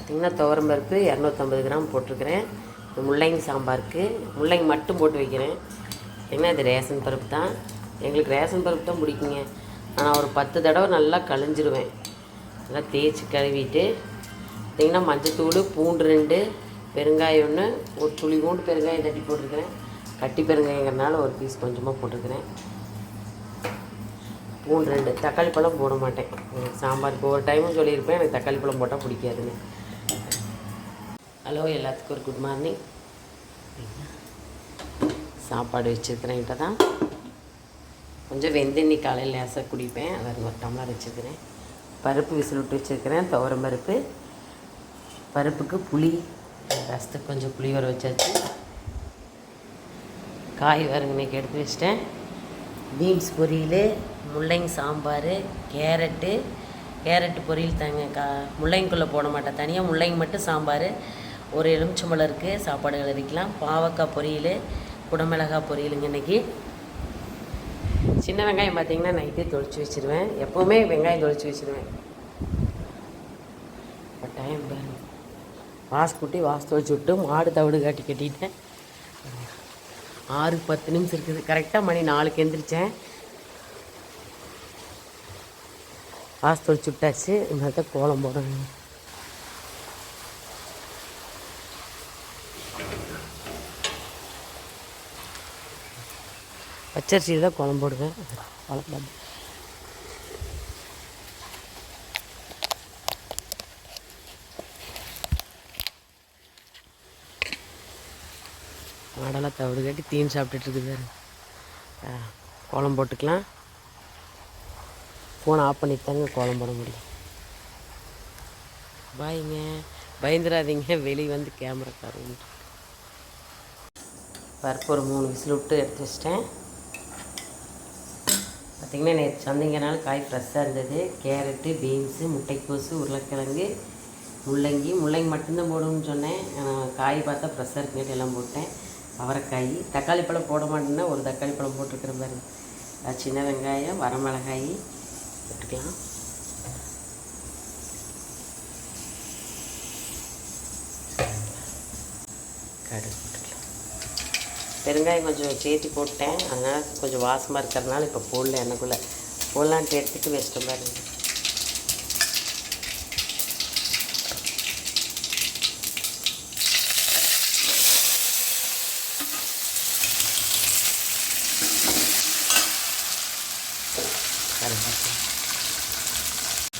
பார்த்திங்கன்னா துவரம்பருப்பு இரநூத்தம்பது கிராம் போட்டிருக்கிறேன். முள்ளங்கி சாம்பாருக்கு. முள்ளங்கி மட்டும் போட்டு வைக்கிறேன். ஏன்னா இது ரேஷன் பருப்பு தான். எங்களுக்கு ரேஷன் பருப்பு தான் பிடிக்குங்க. நான் ஒரு பத்து தடவை நல்லா கழிஞ்சிருவேன். நல்லா தேய்ச்சி கழுவிட்டு. பார்த்திங்கன்னா மஞ்சத்தூள் பூண்டு ரெண்டு பெருங்காயம் ஒன்று ஒரு துளி பூண்டு பெருங்காயம் தட்டி போட்டிருக்கிறேன். கட்டி பெருங்காயங்கிறனால ஒரு பீஸ் கொஞ்சமாக போட்டிருக்கிறேன். பூண்டு ரெண்டு. தக்காளி பழம் போட மாட்டேன். சாம்பார் சாம்பாருக்கு ஒரு டைமும் சொல்லியிருப்பேன். எனக்கு தக்காளி பழம் போட்டால் பிடிக்காதுன்னு ஹலோ எல்லாத்துக்கும் ஒரு குட் மார்னிங் சாப்பாடு வச்சுருக்கிறேன் இப்போ தான் கொஞ்சம் வெந்தண்ணி காலையில் லேசாக குடிப்பேன். அதை ஒரு டம்ளர் வச்சுருக்கிறேன். பருப்பு விசில் விட்டு வச்சுருக்கிறேன். துவரம் பருப்பு. பருப்புக்கு புளி ரசத்துக்கு கொஞ்சம் புளி வர வச்சாச்சு. காய் வருங்க இன்னைக்கு எடுத்து வச்சிட்டேன். பீன்ஸ் பொரியல் முள்ளங்கி சாம்பார் கேரட்டு. கேரட்டு பொரியல் தாங்க கா முள்ளங்கிக்குள்ளே போட மாட்டேன். தனியாக முள்ளங்கி மட்டும் சாம்பார். ஒரு எலுமிச்சம்பழம் இருக்குது சாப்பாடு கிளறிக்கலாம் பாவக்காய் பொரியல் குடமிளகாய் பொரியலுங்க இன்றைக்கி சின்ன வெங்காயம் பார்த்திங்கன்னா நைட்டே தொளிச்சு வச்சிருவேன். எப்போவுமே வெங்காயம் தொளிச்சு வச்சிருவேன். இப்போ டைம் பாருங்க. வாஸ் குட்டி வாஸ் தொளிச்சு விட்டு மாடு தவிடு காட்டி கட்டிட்டேன். ஆறு பத்து நிமிஷம் இருக்குது. கரெக்டாக மணி நாலுக்கு எந்திரிச்சேன். வாஸ் தொளிச்சு விட்டாச்சு. இந்த தான் கோலம் போடுறேன் பச்சரிசியில் தான் குழம்பு போடுவேன். குழம்பு மாடெல்லாம் தவிடு கட்டி தீன் சாப்பிட்டுட்டு இருக்குது குழம்பு போட்டுக்கலாம். ஃபோனை ஆஃப் பண்ணி தாங்க குழம்பு போட முடியும். பாய்ங்க. பயந்துடாதீங்க வெளியே வந்து கேமரா காரங்க பருப்பு ஒரு மூணு விசில் விட்டு எடுத்து வச்சிட்டேன். பார்த்திங்கன்னா நேற்று சந்தைங்கனால காய் ஃப்ரெஷ்ஷாக இருந்தது. கேரட்டு பீன்ஸு முட்டைக்கோசு உருளைக்கிழங்கு முள்ளங்கி. முள்ளங்கி மட்டும்தான் போடுவோம்னு சொன்னேன். காய் பார்த்தா ஃப்ரெஷ்ஷாக இருக்குன்னு எல்லாம் போட்டேன். அவரைக்காய் தக்காளி பழம் போட மாட்டேன்னா ஒரு தக்காளி பழம் போட்டிருக்கிற பாருங்க சின்ன வெங்காயம் வரமிளகாய் போட்டுக்கலாம். கடுகு. பெருங்காயம் கொஞ்சம் சேர்த்து போட்டேன். அதனால் கொஞ்சம் வாசமாக இருக்கிறதுனால இப்போ போடல எனக்குள்ளே. போடலான்ட்டு எடுத்துட்டு வச்சிட்டேன் பாருங்க.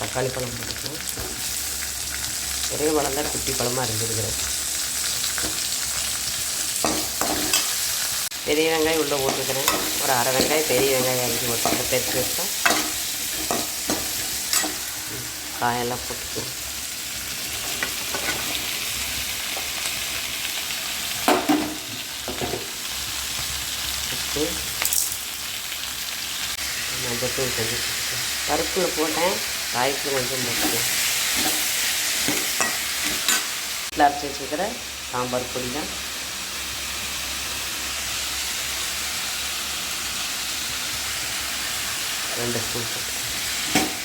தக்காளி பழம் போட்டுக்கலாம். ஒரே பழம் தான் குட்டி பழமாக இருந்துருக்குறது. பெரிய வெங்காயம் உள்ளே போட்டுக்கிறேன். ஒரு அரை வெங்காயம் பெரிய வெங்காயம் அரிஞ்சு போட்டு பெருக்கு பெருசாக காயெல்லாம் போட்டுக்குவோம் உப்பு மஞ்சத்தூள் கொஞ்சம் பருப்பில் போட்டேன். காய்க்கு கொஞ்சம் போட்டுக்குவேன் வீட்டில் அரைச்சி வச்சுருக்கிற சாம்பார் பொடி தான். ரெண்டு ஸ்பூன்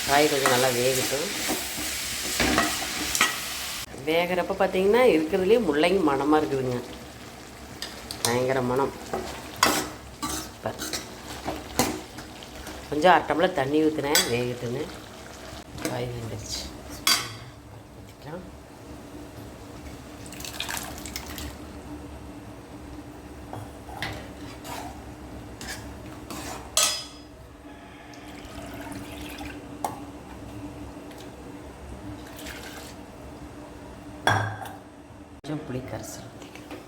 காய் கொஞ்சம் நல்லா வேகட்டும். வேகிறப்ப பார்த்தீங்கன்னா இருக்கிறதுலே முள்ளங்கி மணமாக இருக்குதுங்க. பயங்கர மனம் கொஞ்சம் அரை டம்ளர் தண்ணி ஊற்றினேன் வேகட்டுன்னு காய் வந்துடுச்சு ஊற்றிக்கலாம் கொஞ்சம் புளி கரைசல். ஊற்றிக்கலாம்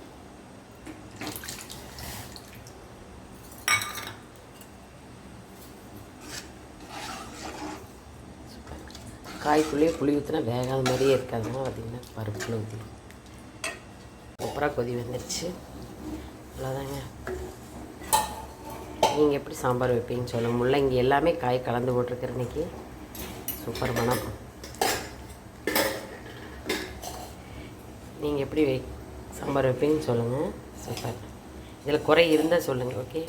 காய்க்குள்ளேயே புளி ஊற்றினா வேகாத மாதிரியே இருக்காதுன்னா பார்த்திங்கன்னா பருப்பில் ஊற்றி சூப்பராக கொதி வந்துடுச்சு அவ்வளோதாங்க நீங்கள் எப்படி சாம்பார் வைப்பீங்கன்னு சொல்லுங்கள் முள்ளங்கி எல்லாமே காய் கலந்து போட்டிருக்கிற இன்னைக்கு. சூப்பர் மனம். நீங்கள் எப்படி சாம்பார் வைப்பீங்கன்னு சொல்லுங்கள் சூப்பர் இதில் குறை இருந்தால் சொல்லுங்கள் ஓகே